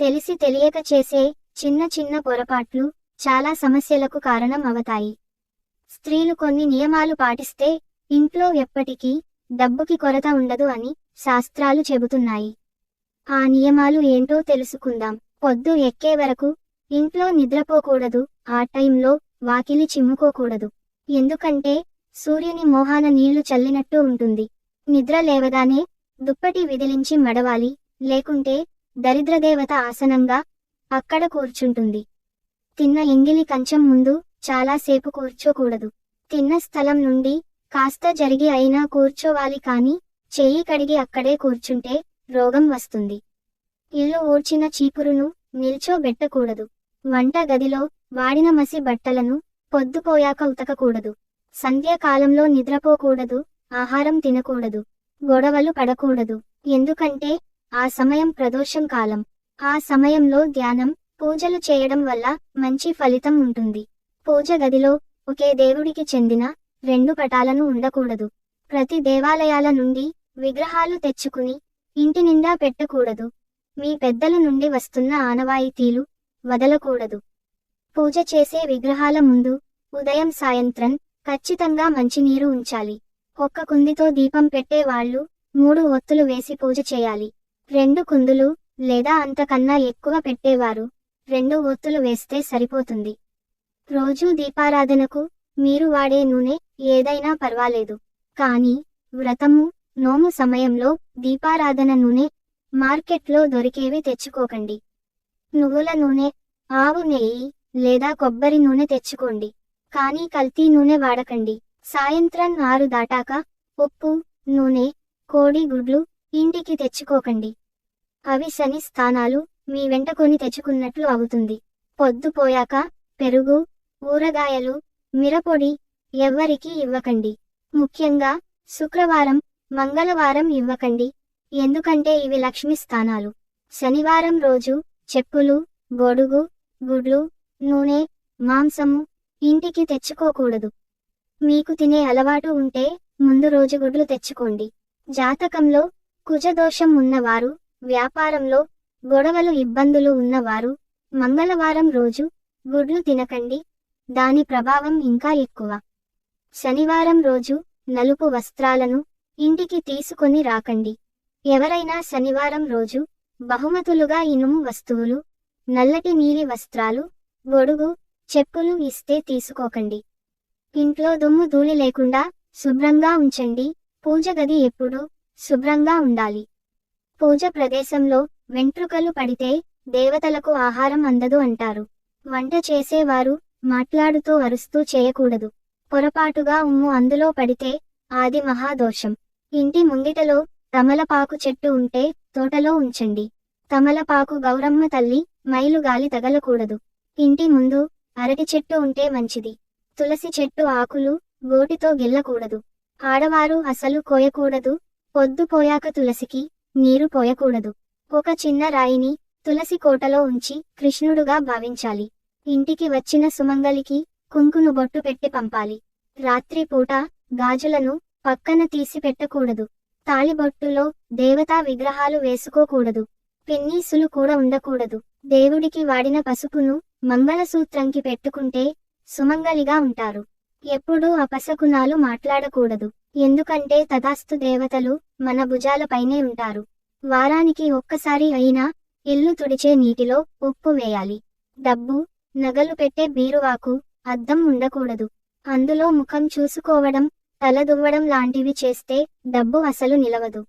తెలిసి తెలియక చేసే చిన్న చిన్న పొరపాట్లు చాలా సమస్యలకు కారణం అవతాయి. స్త్రీలు కొన్ని నియమాలు పాటిస్తే ఇంట్లో ఎప్పటికీ డబ్బుకి కొరత ఉండదు అని శాస్త్రాలు చెబుతున్నాయి. ఆ నియమాలు ఏంటో తెలుసుకుందాం. పొద్దు ఎక్కే వరకు ఇంట్లో నిద్రపోకూడదు ఆ టైంలో వాకిలి చిమ్ముకోకూడదు. ఎందుకంటే సూర్యుని మోహాన నీళ్ళు చల్లినట్టు ఉంటుంది. నిద్ర లేవగానే దుప్పటి విదిలించి మడవాలి లేకుంటే దరిద్రదేవత ఆసనంగా అక్కడ కూర్చుంటుంది. తిన్న ఎంగిలి కంచం ముందు చాలాసేపు కూర్చోకూడదు. తిన్న స్థలం నుండి కాస్త జరిగి అయినా కూర్చోవాలి కాని చేయి కడిగి అక్కడే కూర్చుంటే రోగం వస్తుంది. ఇల్లు ఊడ్చిన చీపురును నిల్చోబెట్టకూడదు. వంట గదిలో వాడిన మసి బట్టలను పొద్దుపోయాక ఉతకకూడదు. సంధ్యాకాలంలో నిద్రపోకూడదు ఆహారం తినకూడదు గొడవలు పడకూడదు. ఎందుకంటే ఆ సమయం ప్రదోషం కాలం. ఆ సమయంలో ధ్యానం పూజలు చేయడం వల్ల మంచి ఫలితం ఉంటుంది. పూజ గదిలో ఒకే దేవుడికి చెందిన రెండు పటాలను ఉండకూడదు. ప్రతి దేవాలయాల నుండి విగ్రహాలు తెచ్చుకుని ఇంటి నిండా పెట్టకూడదు. మీ పెద్దల నుండి వస్తున్న ఆనవాయితీలు వదలకూడదు. పూజ చేసే విగ్రహాల ముందు ఉదయం సాయంత్రం ఖచ్చితంగా మంచినీరు ఉంచాలి. ఒక్క కుందితో దీపం పెట్టే వాళ్ళు మూడు ఒత్తులు వేసి పూజ చేయాలి. రెండు కుందులు లేదా అంతకన్నా ఎక్కువ పెట్టేవారు. రెండు ఒత్తులు వేస్తే సరిపోతుంది. రోజూ దీపారాధనకు మీరు వాడే నూనె ఏదైనా పర్వాలేదు. కానీ వ్రతము నోము సమయంలో దీపారాధన నూనె మార్కెట్లో దొరికేవి తెచ్చుకోకండి. నువ్వుల నూనె ఆవు నెయ్యి లేదా కొబ్బరి నూనె తెచ్చుకోండి. కానీ కల్తీ నూనె వాడకండి. సాయంత్రం ఆరు దాటాక ఉప్పు నూనె కోడి గుడ్లు ఇంటికి తెచ్చుకోకండి. అవి శని స్థానాలు మీ వెంటకొని తెచ్చుకున్నట్లు అవుతుంది. పొద్దుపోయాక పెరుగు ఊరగాయలు మిరపొడి ఎవ్వరికీ ఇవ్వకండి. ముఖ్యంగా శుక్రవారం మంగళవారం ఇవ్వకండి. ఎందుకంటే ఇవి లక్ష్మి స్థానాలు. శనివారం రోజు చెప్పులు గొడుగు గుడ్లు నూనె మాంసము ఇంటికి తెచ్చుకోకూడదు. మీకు తినే అలవాటు ఉంటే ముందు రోజు గుడ్లు తెచ్చుకోండి. జాతకంలో కుజదోషం ఉన్నవారు వ్యాపారంలో గొడవలు ఇబ్బందులు ఉన్నవారు మంగళవారం రోజు గుడ్లు తినకండి దాని ప్రభావం ఇంకా ఎక్కువ. శనివారం రోజు నలుపు వస్త్రాలను ఇంటికి తీసుకొని రాకండి. ఎవరైనా శనివారం రోజు బహుమతులుగా ఇనుము వస్తువులు నల్లటి నీలి వస్త్రాలు గొడుగు చెప్పులు ఇస్తే తీసుకోకండి. ఇంట్లో దుమ్ము ధూళి లేకుండా శుభ్రంగా ఉంచండి. పూజ గది ఎప్పుడూ శుభ్రంగా ఉండాలి. పూజ ప్రదేశంలో వెంట్రుకలు పడితే దేవతలకు ఆహారం అందదు అంటారు. వంట చేసేవారు మాట్లాడుతూ అరుస్తూ చేయకూడదు. పొరపాటుగా ఉమ్ము అందులో పడితే ఆది మహాదోషం. ఇంటి ముంగిటలో తమలపాకు చెట్టు ఉంటే తోటలో ఉంచండి. తమలపాకు గౌరమ్మ తల్లి మైలు గాలి తగలకూడదు. ఇంటి ముందు అరటి చెట్టు ఉంటే మంచిది. తులసి చెట్టు ఆకులు గోటితో గిల్లకూడదు. ఆడవారు అసలు కోయకూడదు. పొద్దుపోయాక తులసికి నీరు పోయకూడదు. ఒక చిన్న రాయిని తులసి కోటలో ఉంచి కృష్ణుడుగా భావించాలి. ఇంటికి వచ్చిన సుమంగలికి కుంకును బొట్టు పెట్టి పంపాలి. రాత్రి పూట గాజులను పక్కన తీసి పెట్టకూడదు. తాళిబొట్టులో దేవతా విగ్రహాలు వేసుకోకూడదు. పిన్నీసులు కూడా ఉండకూడదు. దేవుడికి వాడిన పసుపును మంగళసూత్రంకి పెట్టుకుంటే సుమంగలిగా ఉంటారు. ఎప్పుడూ అపశకునాలు మాట్లాడకూడదు. ఎందుకంటే తథాస్తు దేవతలు మన భుజాలపైనే ఉంటారు. వారానికి ఒక్కసారి అయినా ఇల్లు తుడిచే నీటిలో ఉప్పు వేయాలి. డబ్బు నగలు పెట్టే బీరువాకు అద్దం ఉండకూడదు. అందులో ముఖం చూసుకోవడం తల దువ్వడం లాంటివి చేస్తే డబ్బు అసలు నిలవదు.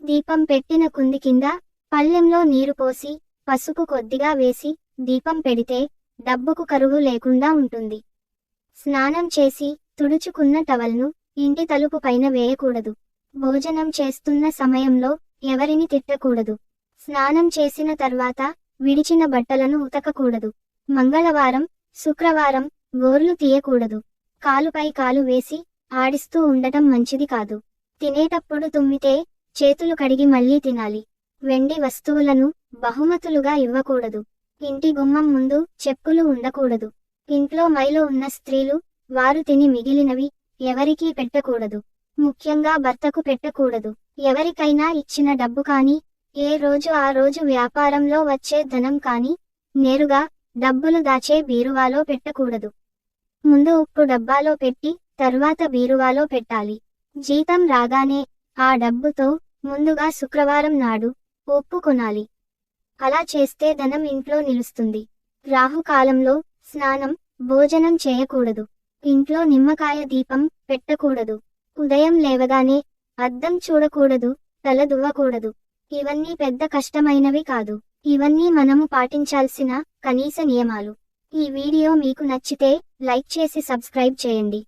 దీపం పెట్టిన కుంది కింద పళ్ళెంలో నీరు పోసి పసుపు కొద్దిగా వేసి దీపం పెడితే డబ్బుకు కరువు లేకుండా ఉంటుంది. స్నానం చేసి తుడుచుకున్న టవల్ను ఇంటి తలుపు పైన వేయకూడదు. భోజనం చేస్తున్న సమయంలో ఎవరిని తిట్టకూడదు. స్నానం చేసిన తర్వాత విడిచిన బట్టలను ఉతకకూడదు. మంగళవారం శుక్రవారం గోర్లు తీయకూడదు. కాలుపై కాలు వేసి ఆడిస్తూ ఉండటం మంచిది కాదు. తినేటప్పుడు తుమ్మితే చేతులు కడిగి మళ్ళీ తినాలి. వెండి వస్తువులను బహుమతులుగా ఇవ్వకూడదు. ఇంటి గుమ్మం ముందు చెప్పులు ఉండకూడదు. ఇంట్లో మైలో ఉన్న స్త్రీలు వారు తిని మిగిలినవి ఎవరికీ పెట్టకూడదు. ముఖ్యంగా భర్తకు పెట్టకూడదు. ఎవరికైనా ఇచ్చిన డబ్బు కాని ఏ రోజు ఆ రోజు వ్యాపారంలో వచ్చే ధనం కానీ నేరుగా డబ్బులు దాచే బీరువాలో పెట్టకూడదు. ముందు ఉప్పు డబ్బాలో పెట్టి తరువాత బీరువాలో పెట్టాలి. జీతం రాగానే ఆ డబ్బుతో ముందుగా శుక్రవారం నాడు ఉప్పు కొనాలి. అలా చేస్తే ధనం ఇంట్లో నిలుస్తుంది. రాహుకాలంలో స్నానం భోజనం చేయకూడదు. ఇంట్లో నిమ్మకాయ దీపం పెట్టకూడదు. ఉదయం లేవగానే అద్దం చూడకూడదు తల దువ్వకూడదు. ఇవన్నీ పెద్ద కష్టమైనవి కాదు. ఇవన్నీ మనము పాటించాల్సిన కనీస నియమాలు. ఈ వీడియో మీకు నచ్చితే లైక్ చేసి సబ్స్క్రైబ్ చేయండి.